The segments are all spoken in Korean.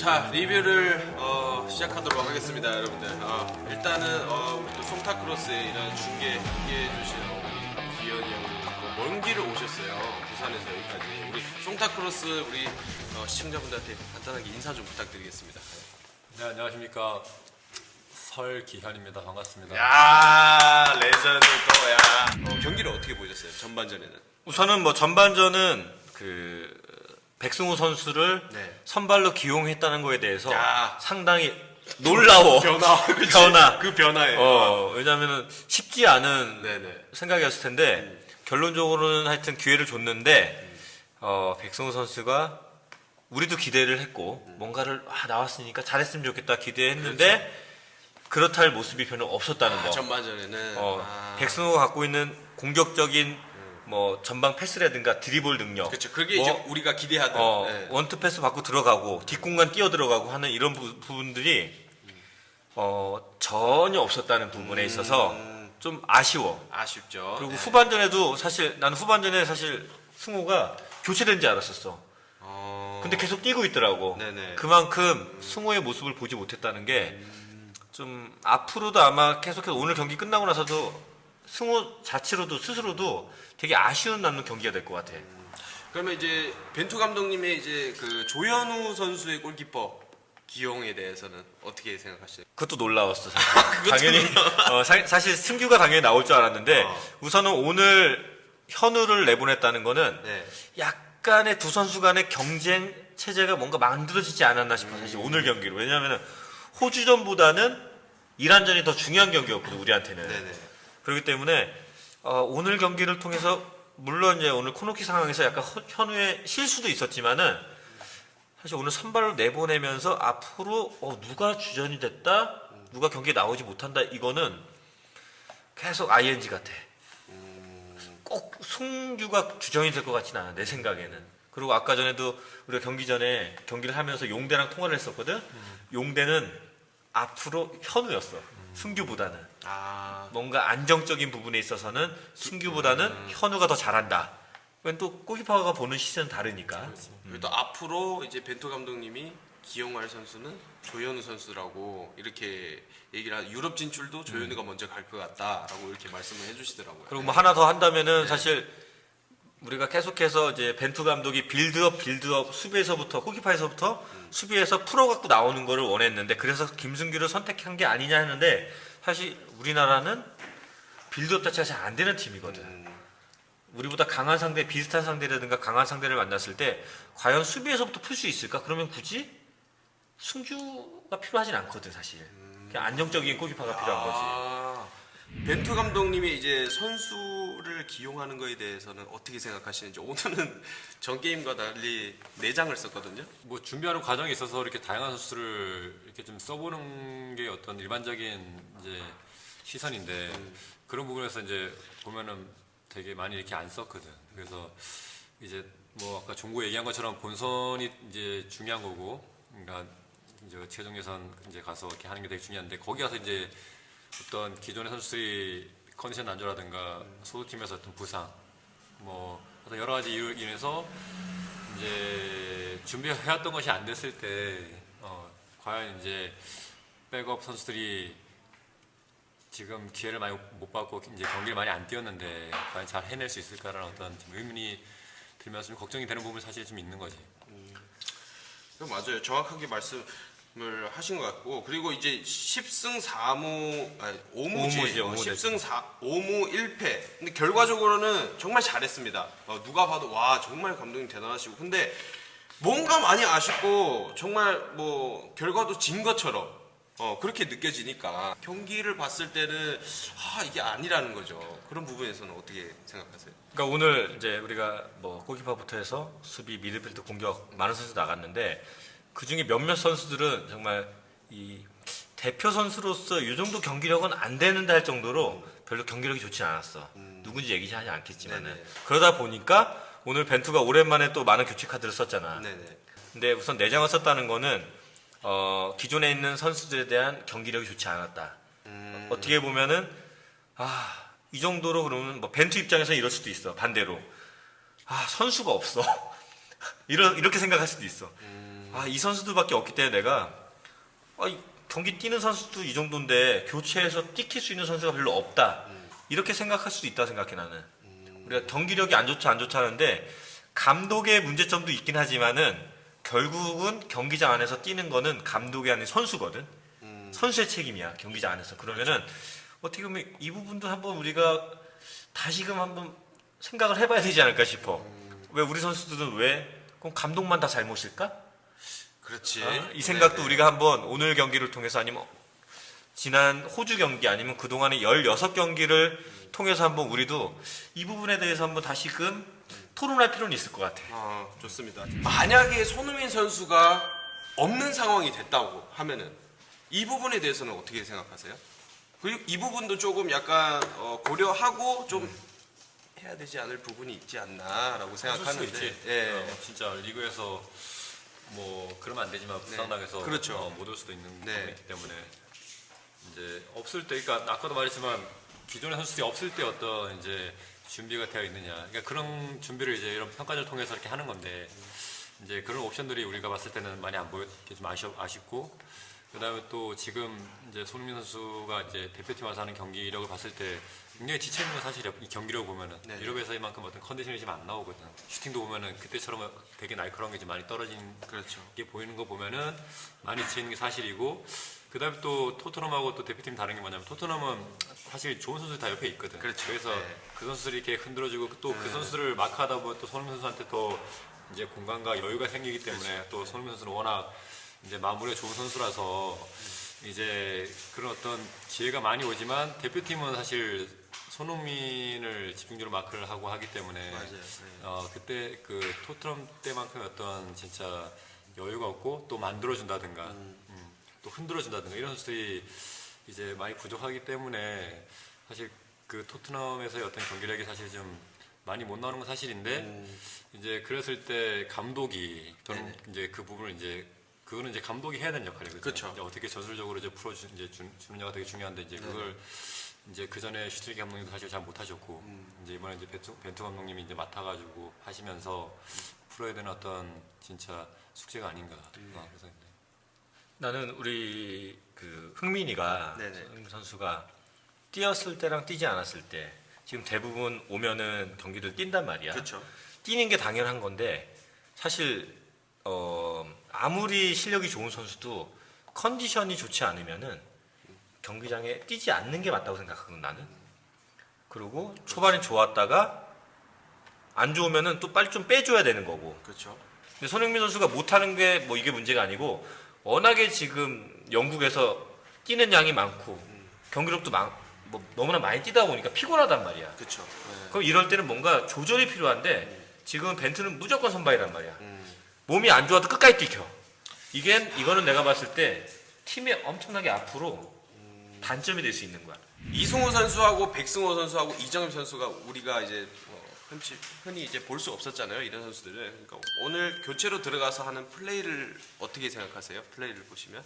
자 리뷰를 어, 시작하도록 하겠습니다 여러분들. 어, 일단은 어, 우리 또 송타크로스의 이런 중계해 주신 우리 기현이 형이 먼 길을 오셨어요. 부산에서 여기까지. 우리 송타크로스 우리 어, 시청자분들한테 간단하게 인사 좀 부탁드리겠습니다. 네, 안녕하십니까. 설기현입니다. 반갑습니다. 야 레전드 또야. 어, 경기를 어떻게 보셨어요? 전반전에는? 우선은 뭐 전반전은 그 백승호 선수를 네. 선발로 기용했다는 거에 대해서 야. 상당히 놀라워. 변화 그치? 변화. 그 변화에 어, 왜냐면은 쉽지 않은 네네 생각이었을 텐데 결론적으로는 하여튼 기회를 줬는데 어, 백승호 선수가 우리도 기대를 했고 뭔가를 아, 나왔으니까 잘했으면 좋겠다 기대했는데 그렇다 할 모습이 별로 없었다는 아, 거. 전반전에는 어, 아, 백승호가 갖고 있는 공격적인 뭐 전방 패스라든가 드리블 능력. 그렇죠 그게 뭐, 이제 우리가 기대하던 어, 네. 원투 패스 받고 들어가고 뒷공간 뛰어 들어가고 하는 이런 부, 분들이 어, 전혀 없었다는 부분에 있어서 음. 좀 아쉬워. 아쉽죠 그리고 네. 후반전에도 사실 나는 후반전에 사실 승호가 교체된 줄 알았었어. 어... 근데 계속 뛰고 있더라고. 네네. 그만큼 승호의 모습을 보지 못했다는 게좀 앞으로도 아마 계속해서 오늘 경기 끝나고 나서도 승호 자체로도 스스로도 되게 아쉬운 남는 경기가 될 것 같아. 그러면 이제 벤투 감독님의 이제 그 조현우 선수의 골키퍼 기용에 대해서는 어떻게 생각하시나요? 그것도 놀라웠어. 사실. 당연히 어, 사, 사실 승규가 당연히 나올 줄 알았는데 어. 우선은 오늘 현우를 내보냈다는 거는 네. 약간의 두 선수 간의 경쟁 체제가 뭔가 만들어지지 않았나 싶어 사실 음. 오늘 경기로 왜냐하면 호주전보다는 이란전이 더 중요한 경기였거든 우리한테는 네네. 그렇기 때문에 어, 오늘 경기를 통해서 물론 이제 오늘 코너킥 상황에서 약간 허- 현우의 실수도 있었지만은 사실 오늘 선발로 내보내면서 앞으로 어, 누가 주전이 됐다? 누가 경기에 나오지 못한다? 이거는 계속 ING 같아. 꼭 송규가 주전이 될 것 같지는 않아 내 생각에는. 그리고 아까 전에도 우리가 경기 전에 경기를 하면서 용대랑 통화를 했었거든? 용대는 앞으로 현우였어 승규보다는. 아. 뭔가 안정적인 부분에 있어서는 승규보다는 현우가 더 잘한다. 그건 또 골키퍼가 보는 시선은 다르니까. 그리고 또 앞으로 이제 벤투 감독님이 기용할 선수는 조현우 선수라고 이렇게 얘기를 하 유럽 진출도 조현우가 먼저 갈 것 같다라고 이렇게 말씀을 해주시더라고요. 그리고 뭐 하나 더 한다면은 사실 우리가 계속해서 이제 벤투 감독이 빌드업 빌드업 수비에서부터 골키퍼에서부터 수비에서 풀어갖고 나오는 거를 원했는데 그래서 김승규를 선택한 게 아니냐 하는데 사실 우리나라는 빌드업 자체가 잘 안 되는 팀이거든. 음, 우리보다 강한 상대, 비슷한 상대라든가 강한 상대를 만났을 때 과연 수비에서부터 풀 수 있을까? 그러면 굳이 승규가 필요하진 않거든 사실. 그냥 안정적인 골키퍼가 필요한 거지. 아, 벤투 감독님이 이제 선수 를 기용하는 거에 대해서는 어떻게 생각하시는지 오늘은 전 게임과 달리 네 장을 썼거든요. 뭐 준비하는 과정에 있어서 이렇게 다양한 선수를 이렇게 좀 써보는 게 어떤 일반적인 이제 시선인데 그런 부분에서 이제 보면은 되게 많이 이렇게 안 썼거든. 그래서 이제 뭐 아까 종구 얘기한 것처럼 본선이 이제 중요한 거고, 그러니까 이제 최종 예선 이제 가서 이렇게 하는 게 되게 중요한데 거기 가서 이제 어떤 기존의 선수들이 컨디션 난조라든가 소속팀에서 어떤 부상, 뭐 여러 가지 이유로 인해서 이제 준비해왔던 것이 안 됐을 때 어, 과연 이제 백업 선수들이 지금 기회를 많이 못 받고 이제 경기를 많이 안 뛰었는데 과연 잘 해낼 수 있을까라는 어떤 좀 의문이 들면서 좀 걱정이 되는 부분이 사실 좀 있는 거지. 그 맞아요. 정확하게 말씀 을 하신 것 같고 그리고 이제 10승 4무 아니 5무지 오무죠, 어, 오무 10승 4 5무 1패. 근데 결과적으로는 정말 잘했습니다. 어, 누가 봐도 와 정말 감독님 대단하시고 근데 뭔가 많이 아쉽고 정말 뭐 결과도 진 것처럼 어, 그렇게 느껴지니까 경기를 봤을 때는 아 이게 아니라는 거죠. 그런 부분에서는 어떻게 생각하세요? 그러니까 오늘 이제 우리가 뭐 골키퍼부터 해서 수비, 미드필드 공격 많은 선수 나갔는데 그 중에 몇몇 선수들은 정말 이 대표 선수로서 이 정도 경기력은 안 되는데 할 정도로 별로 경기력이 좋지 않았어. 누군지 얘기하지 않겠지만은 네네. 그러다 보니까 오늘 벤투가 오랜만에 또 많은 교체 카드를 썼잖아. 네네. 근데 우선 내장을 썼다는 거는 어, 기존에 있는 선수들에 대한 경기력이 좋지 않았다. 음, 어떻게 보면은 아, 이 정도로 그러면 뭐 벤투 입장에서 이럴 수도 있어. 반대로. 아, 선수가 없어. 이러, 이렇게 생각할 수도 있어. 아 이 선수들밖에 없기 때문에 내가 아, 이 경기 뛰는 선수도 이 정도인데 교체해서 뛰킬 수 있는 선수가 별로 없다. 이렇게 생각할 수도 있다 생각해 나는. 우리가 경기력이 안 좋자 안 좋자 하는데 감독의 문제점도 있긴 하지만은 결국은 경기장 안에서 뛰는 거는 감독이 아닌 선수거든. 선수의 책임이야 경기장 안에서. 그러면은 어떻게 보면 이 부분도 한번 우리가 다시금 한번 생각을 해봐야 되지 않을까 싶어. 왜 우리 선수들은 왜? 그럼 감독만 다 잘못일까? 그렇지. 아, 이 생각도 네네. 우리가 한번 오늘 경기를 통해서 아니면 지난 호주 경기 아니면 그동안의 16경기를 통해서 한번 우리도 이 부분에 대해서 한번 다시금 토론할 필요는 있을 것 같아. 아, 좋습니다. 만약에 손흥민 선수가 없는 상황이 됐다고 하면은 이 부분에 대해서는 어떻게 생각하세요? 그리고 이 부분도 조금 약간 어, 고려하고 좀 해야 되지 않을 부분이 있지 않나라고 생각하는데. 있지. 예. 어, 진짜 리그에서 뭐 그러면 안 되지만 부상당해서 그렇죠. 어, 못올 수도 있는 네. 부분이 있기 때문에 이제 없을 때, 그러니까 아까도 말했지만 기존의 선수들이 없을 때 어떤 이제 준비가 되어 있느냐, 그러니까 그런 준비를 이제 이런 평가를 통해서 이렇게 하는 건데 이제 그런 옵션들이 우리가 봤을 때는 많이 안 보였게 좀 아쉬, 아쉽고 그다음에 또 지금 이제 손흥민 선수가 이제 대표팀 와서 하는 경기력을 봤을 때 굉장히 지쳐 있는 건 사실이야. 이 경기력 보면은 네. 유럽에서 이만큼 어떤 컨디션이 지금 안 나오거든. 슈팅도 보면은 그때처럼 되게 날카로운 게 좀 많이 떨어진 그렇죠. 게 보이는 거 보면은 많이 지쳐 있는 게 사실이고 그다음에 또 토트넘하고 또 대표팀 다른 게 뭐냐면 토트넘은 사실 좋은 선수들 다 옆에 있거든. 그렇죠. 래서 네. 그 선수들이 이렇게 흔들어주고 또그 네. 선수를 마크하다 보면 또 손흥민 선수한테 또 이제 공간과 여유가 생기기 때문에 그렇죠. 또 손흥민 선수는 워낙 이제 마무리가 좋은 선수라서 이제 그런 어떤 기회가 많이 오지만 대표팀은 사실 손흥민을 집중적으로 마크를 하고 하기 때문에 맞아요. 네. 어, 그때 그 토트넘 때만큼 어떤 진짜 여유가 없고 또 만들어준다든가 음, 또 흔들어준다든가 이런 선수들이 이제 많이 부족하기 때문에 사실 그 토트넘에서의 어떤 경기력이 사실 좀 많이 못 나오는 건 사실인데 음. 이제 그랬을 때 감독이 저는 네네. 이제 그 부분을 이제 그거는 이제 감독이 해야 되는 역할이거든요. 그쵸. 이제 어떻게 전술적으로 이제 풀어주 이제 주, 주느냐가 되게 중요한데 이제 그걸 이제 그 전에 슈트리 감독님도 사실 잘 못하셨고 이제 이번에 이제 벤투, 벤투 감독님이 이제 맡아가지고 하시면서 풀어야 되는 어떤 진짜 숙제가 아닌가. 어, 그래서 이제 나는 우리 그 흥민이가 네네. 선수가 뛰었을 때랑 뛰지 않았을 때 지금 대부분 오면은 경기를 뛴단 말이야. 그렇죠. 뛰는 게 당연한 건데 사실 어 아무리 실력이 좋은 선수도 컨디션이 좋지 않으면은 경기장에 뛰지 않는 게 맞다고 생각하거든 나는. 그리고 초반에 좋았다가 안 좋으면은 또 빨리 좀 빼줘야 되는 거고. 그렇죠. 근데 손흥민 선수가 못하는 게 뭐 이게 문제가 아니고 워낙에 지금 영국에서 뛰는 양이 많고 경기력도 많, 뭐 너무나 많이 뛰다 보니까 피곤하단 말이야. 그렇죠. 네. 그럼 이럴 때는 뭔가 조절이 필요한데 지금 벤트는 무조건 선발이란 말이야. 음. 몸이 안 좋아도 끝까지 뛰켜. 이게 이거는 내가 봤을 때 팀에 엄청나게 앞으로 단점이 될 수 있는 거야. 이승우 선수하고 백승호 선수하고 이정엽 선수가 우리가 이제 어, 흔치, 흔히 이제 볼 수 없었잖아요. 이런 선수들을. 그러니까 오늘 교체로 들어가서 하는 플레이를 어떻게 생각하세요? 플레이를 보시면.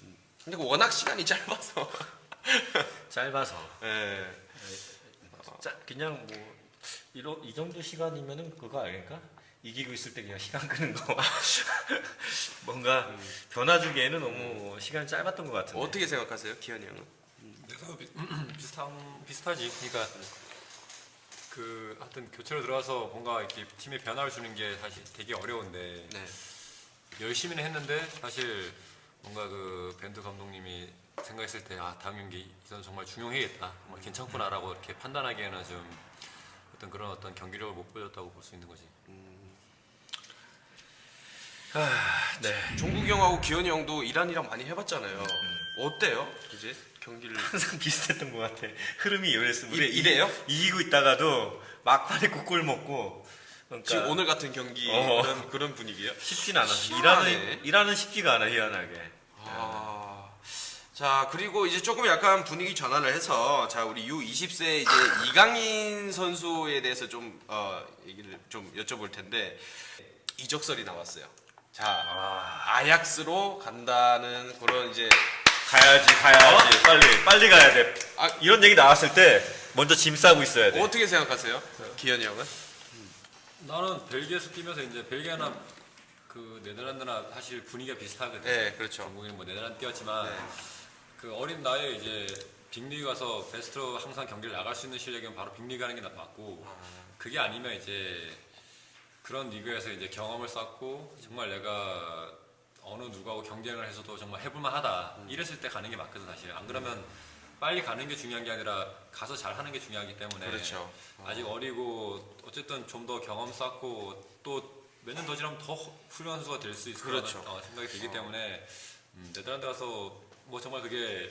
음. 근데 워낙 시간이 짧아서. 짧아서. 예. 짜, 그냥 뭐 이러, 이 정도 시간이면은 그거 아닐까? 이기고 있을 때 그냥 시간 끄는 거 뭔가 변화 주기에는 너무 시간이 짧았던 것 같은데 어떻게 생각하세요, 기현이 형은? 내가 비, 비슷한 비슷하지. 그러니까 그 하여튼 교체로 들어가서 뭔가 이렇게 팀에 변화를 주는 게 사실 되게 어려운데 네. 열심히는 했는데 사실 뭔가 그 밴드 감독님이 생각했을 때 아 다음 경기 이 선수 정말 중용해야겠다, 뭐 괜찮구나라고 이렇게 판단하기에는 좀 어떤 그런 어떤 경기력을 못 보여줬다고 볼 수 있는 거지. 네. 종국이 형하고 기현이 형도 이란이랑 많이 해봤잖아요. 어때요? 이제 경기를. 항상 비슷했던 것 같아 흐름이 이랬으면 이- 이래요? 이 기고 있다가도 막판에 국골 먹고 그러니까 지금 오늘 같은 경기 어. 그런, 그런 분위기예요? 쉽진 않아 희한하네. 일하는, 일하는 쉽지가 않아 희한하게 아, 자 그리고 이제 조금 약간 분위기 전환을 해서 자 우리 U20세 이제 이강인 선수에 대해서 좀 어, 얘기를 좀 여쭤볼 텐데 이적설이 나왔어요. 자 아약스로 간다는 그런 이제 가야지 가야지 빨리 빨리 가야 돼 아, 이런 얘기 나왔을 때 먼저 짐 싸고 있어야 돼 어떻게 생각하세요, 기현이 형은? 나는 벨기에에서 뛰면서 이제 벨기에나 그 네덜란드나 사실 분위기가 비슷하거든요. 네, 그렇죠. 중국인은 뭐 네덜란드 뛰었지만 네. 그 어린 나이에 이제 빅리그 가서 베스트로 항상 경기를 나갈 수 있는 실력이면 바로 빅리그 가는 게 맞고 그게 아니면 이제 그런 리그에서 이제 경험을 쌓고 정말 내가 어느 누구하고 경쟁을 해서도 정말 해볼만 하다 이랬을 때 가는 게 맞거든 사실 안 그러면 빨리 가는 게 중요한 게 아니라 가서 잘 하는 게 중요하기 때문에 그렇죠. 아직 어리고 어쨌든 좀 더 경험 쌓고 또 몇 년 더 지나면 더 훌륭한 선수가 될 수 있을 그렇죠. 거라는 어, 생각이 들기 때문에 음, 네덜란드 가서 뭐 정말 그게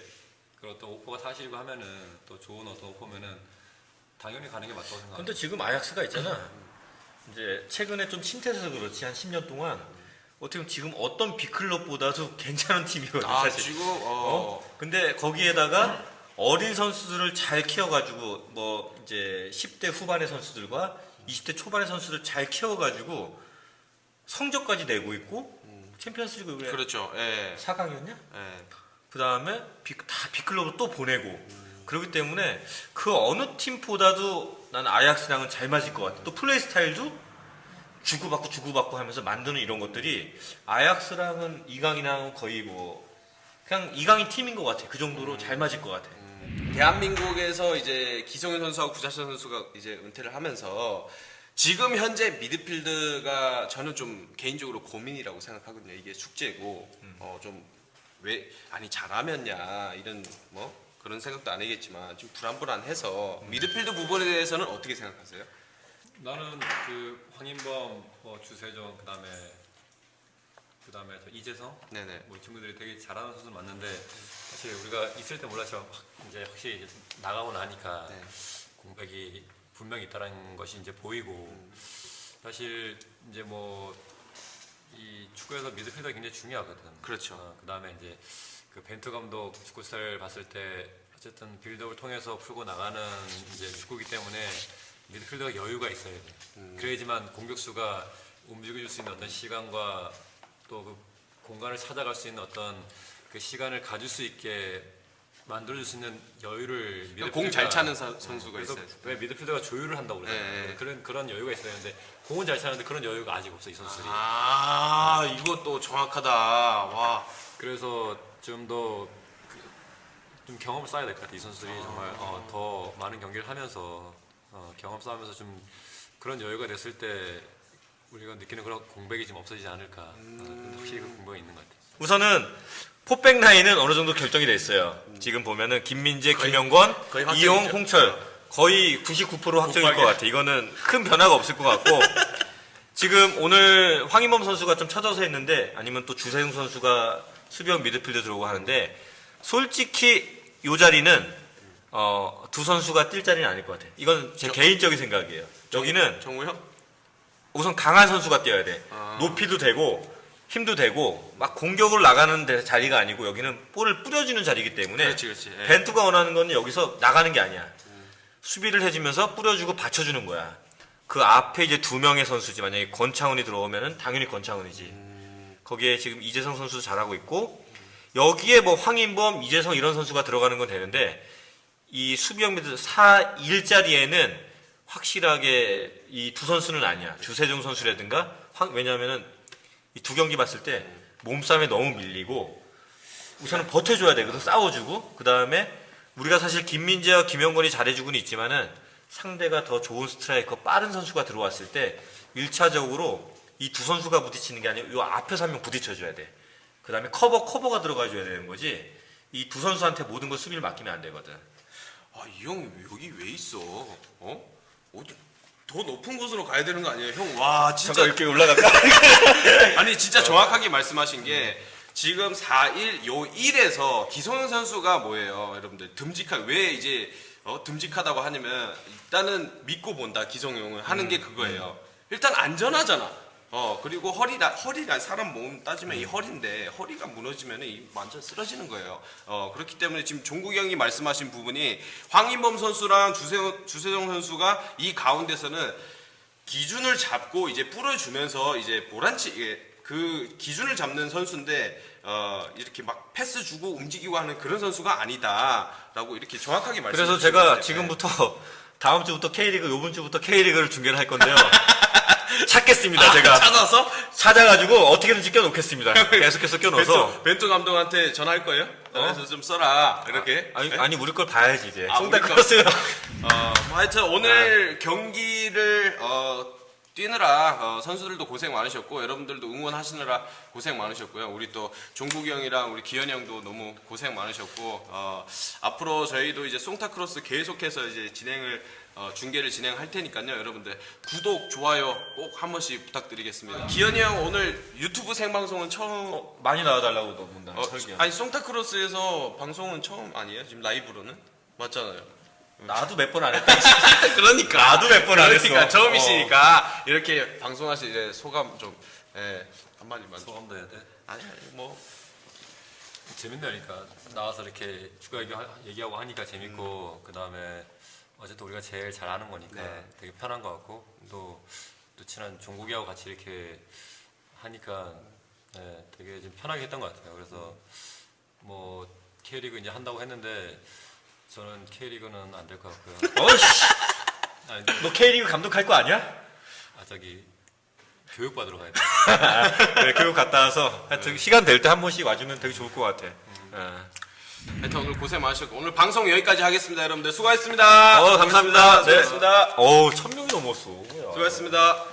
그 어떤 오퍼가 사실이고 하면은 또 좋은 어떤 오퍼면은 당연히 가는 게 맞다고 생각합니다. 근데 지금 아약스가 있잖아. 이제 최근에 좀 침체해서 그렇지 한 10년 동안 어떻게 보면 지금 어떤 빅클럽보다도 괜찮은 팀이거든 아 사실. 지금 어? 어, 근데 거기에다가 어린 선수들을 잘 키워가지고 뭐 이제 10대 후반의 선수들과 20대 초반의 선수들 잘 키워가지고 성적까지 내고 있고 챔피언스리그 그렇죠. 예. 4강이었냐? 예. 그 다음에 다 빅클럽으로 또 보내고 그렇기 때문에 그 어느 팀보다도 난 아약스랑은 잘 맞을 것 같아. 또 플레이 스타일도 주고받고 주고받고 하면서 만드는 이런 것들이 아약스랑은 이강이랑 거의 뭐 그냥 이강인 팀인 것 같아. 그 정도로 잘 맞을 것 같아. 대한민국에서 이제 기성윤 선수하고 구자철 선수가 이제 은퇴를 하면서 지금 현재 미드필드가 저는 좀 개인적으로 고민이라고 생각하거든요. 이게 숙제고 어좀 왜 아니 잘하면야 이런 뭐 그런 생각도 안 하겠지만 좀 불안불안해서 미드필드 부분에 대해서는 어떻게 생각하세요? 나는 그 황인범, 뭐 주세종, 그다음에 그다음에 저 이재성, 네네. 뭐 이 친구들이 되게 잘하는 선수 맞는데 사실 우리가 있을 때 몰랐지만 확 이제 확실히 이제 나가고 나니까 네. 공백이 분명히 있다는 것이 이제 보이고 사실 이제 뭐 이 축구에서 미드필더가 굉장히 중요하거든. 그렇죠. 어, 그다음에 이제 그 벤투 감독 축구 스타일 봤을 때 어쨌든 빌드업을 통해서 풀고 나가는 이제 축구기 때문에 미드필더가 여유가 있어야 돼. 음. 그래야지만 공격수가 움직여줄 수 있는 어떤 시간과 또 그 공간을 찾아갈 수 있는 어떤 그 시간을 가질 수 있게 만들어줄 수 있는 여유를 공잘 미드필더가- 차는 사- 선수가 있어요. 왜 미드필더가 조율을 한다고 그러잖아요. 네, 네. 그런 그런 여유가 있어야 되는데 공은 잘 차는데 그런 여유가 아직 없어 이 선수들이. 아또 정확하다. 와. 그래서 좀 더 좀 경험을 쌓아야 될 것 같아 이 선수들이 정말 어, 더 많은 경기를 하면서 어, 경험 쌓으면서 좀 그런 여유가 됐을 때 우리가 느끼는 그런 공백이 좀 없어지지 않을까 어, 확실히 그 공백이 있는 것 같아요. 우선은 포백 라인은 어느 정도 결정이 됐어요. 지금 보면은 김민재, 거의- 김영권, 거의 이용. 홍철 거의 99% 확정일 것. 같아. 이거는 큰 변화가 없을 것 같고 지금 오늘 황인범 선수가 좀 찾아서 했는데 아니면 또 주세웅 선수가 수비형 미드필더 들어오고 하는데 솔직히 이 자리는 어, 두 선수가 뛸 자리는 아닐 것 같아. 이건 제 저- 개인적인 생각이에요. 여기는 정우 형? 우선 강한 선수가 뛰어야 돼. 아. 높이도 되고 힘도 되고 막 공격을 나가는 데 자리가 아니고 여기는 볼을 뿌려주는 자리이기 때문에 그렇지, 그렇지. 예. 벤투가 원하는 건 여기서 나가는 게 아니야. 수비를 해주면서 뿌려주고 받쳐주는 거야. 그 앞에 이제 두 명의 선수지 만약에 권창훈이 들어오면은 당연히 권창훈이지. 거기에 지금 이재성 선수도 잘하고 있고 여기에 뭐 황인범, 이재성 이런 선수가 들어가는 건 되는데 이 수비형 미드 4, 1자리에는 확실하게 이 두 선수는 아니야. 주세종 선수라든가 황- 왜냐하면은 이 두 경기 봤을 때 몸싸움에 너무 밀리고 우선은 버텨줘야 되거든. 싸워주고 그 다음에 우리가 사실 김민재와 김영건이 잘해주고는 있지만은 상대가 더 좋은 스트라이커 빠른 선수가 들어왔을 때 1차적으로 이 두 선수가 부딪히는 게 아니고 요 앞에서 한 명 부딪혀줘야 돼. 그 다음에 커버 커버가 들어가줘야 되는 거지. 이 두 선수한테 모든 걸 수비를 맡기면 안 되거든. 아, 이 형 여기 왜 있어? 어? 어디 더 높은 곳으로 가야 되는 거 아니에요? 형, 와, 진짜 이렇게 올라갈까? 아니 진짜 정확하게 말씀하신 게 지금 4일 요 1에서 기성용 선수가 뭐예요, 여러분들 듬직한 왜 이제 어, 듬직하다고 하냐면 일단은 믿고 본다 기성용을 하는 게 그거예요. 일단 안전하잖아. 어 그리고 허리라 허리가 사람 몸 따지면 이 허리인데 허리가 무너지면 이 완전 쓰러지는 거예요. 어 그렇기 때문에 지금 종국이 형이 말씀하신 부분이 황인범 선수랑 주세종, 주세종 선수가 이 가운데서는 기준을 잡고 이제 뿌려주면서 이제 보란치 그 기준을 잡는 선수인데 어 이렇게 막 패스 주고 움직이고 하는 그런 선수가 아니다라고 이렇게 정확하게 말씀. 그래서 제가 지금부터 다음 주부터 K리그, 요번 주부터 K리그를 중계를 할 건데요. 찾겠습니다. 제가 찾아서 찾아가지고 어떻게든지 껴놓겠습니다. 계속해서 껴넣어서. 벤투, 벤투 감독한테 전화할 거예요? 전화해서 좀 써라 이렇게. 아 니, 네? 아니 우리 걸 봐야지 이제. 아, 우리 송다크로스가 어, 뭐 하여튼 오늘 경기를 어, 뛰느라 어, 선수들도 고생 많으셨고 여러분들도 응원하시느라 고생 많으셨고요. 우리 또 종국이 형이랑 우리 기현이 형도 너무 고생 많으셨고 어, 앞으로 저희도 이제 송타크로스 계속해서 이제 진행을 어, 중계를 진행할 테니까요. 여러분들 구독, 좋아요 꼭 한 번씩 부탁드리겠습니다. 기현이 형 오늘 유튜브 생방송은 처음 어, 많이 나와달라고 너무 어, 아니 송타크로스에서 방송은 처음 아니에요? 지금 라이브로는 맞잖아요. 나도 몇 번 안 했다. 그러니까 나도 몇 번안 그러니까 했어. 처음이시니까 이렇게 방송하실 이제 소감 좀 예, 한마디만 좀. 소감도 해야 돼. 아니 아니 뭐 재밌다니까 나와서 이렇게 축구 얘기, 얘기하고 하니까 재밌고 그 다음에 어쨌든 우리가 제일 잘 아는 거니까 네. 되게 편한 것 같고 또, 또 친한 종국이하고 같이 이렇게 하니까 네, 되게 좀 편하게 했던 것 같아요. 그래서 뭐 K리그 이제 한다고 했는데 저는 K리그는 안 될 것 같고요. 어이씨, 아니, 너 K리그 감독할 거 아니야? 아 저기 교육 받으러 가야 돼. 네, 교육 갔다 와서 하여튼 시간 될 때 한 번씩 와주면 되게 좋을 것 같아. 예. 하여튼 오늘 고생 많으셨고 오늘 방송 여기까지 하겠습니다 여러분들 수고하셨습니다 어, 감사합니다. 네. 수고하셨습니다 어우, 천 명이 넘었어. 수고하셨습니다